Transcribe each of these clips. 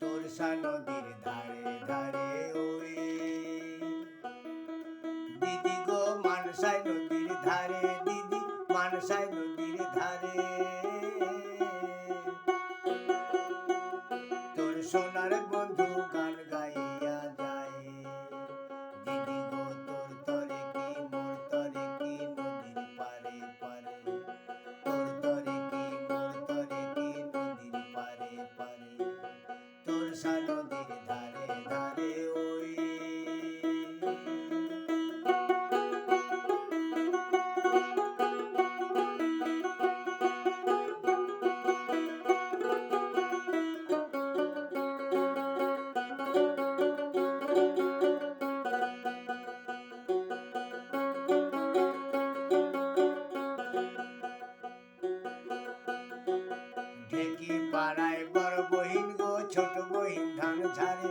তোরসা নদীর মানসাই বড় বহিন গো, ছোট বহিন ধান ঝাড়ে,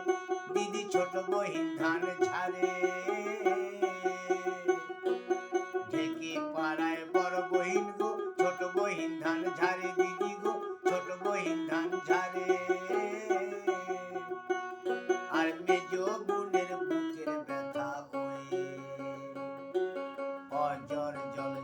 দিদি ছোট বহিন ধান ঝাড়ে। ঢেকি পাড়ায় বড় বহিন গো, ছোট বহিন ধান ঝাড়ে, দিদি গো, ছোট বহিন ধান ঝাড়ে। আর মেজ বোনের বুকের ব্যথা হয়ে, অজর জল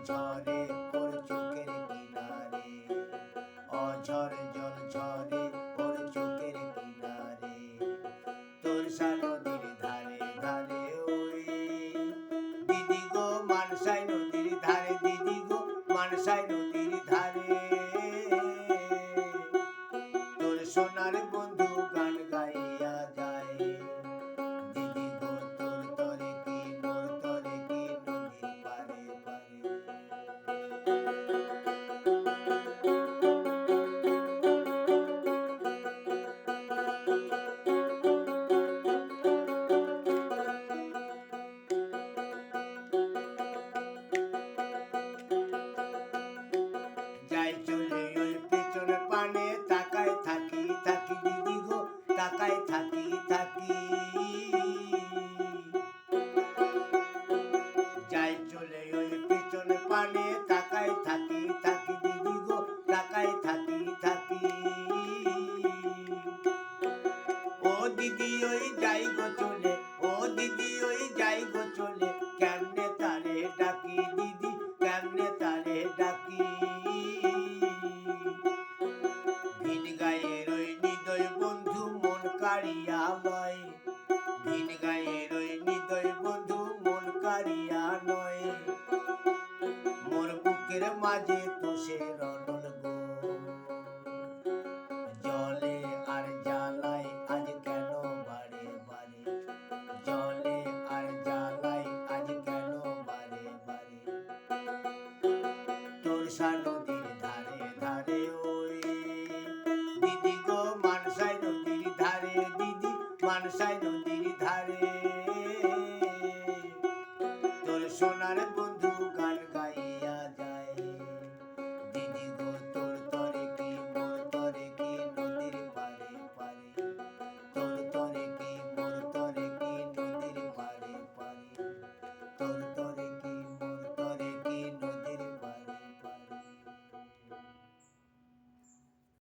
মানসাই নদীর ধারে থাকি। যাই চলে ওই পেছনে পানে তাকায় থাকি থাকি দিদি গো, তাকাই থাকি থাকি। ও দিদি, ওই যাই গো চলে মাঝে তো গো। জলে আর জ্বালায় আজ কেন বারে বারে? জলে আর জ্বালায় আজ কেন বারে বারে? তোর নদীর মানসাই নদীর ধারে, দিদি মানসাই নদীর ধারে। তোর সোনার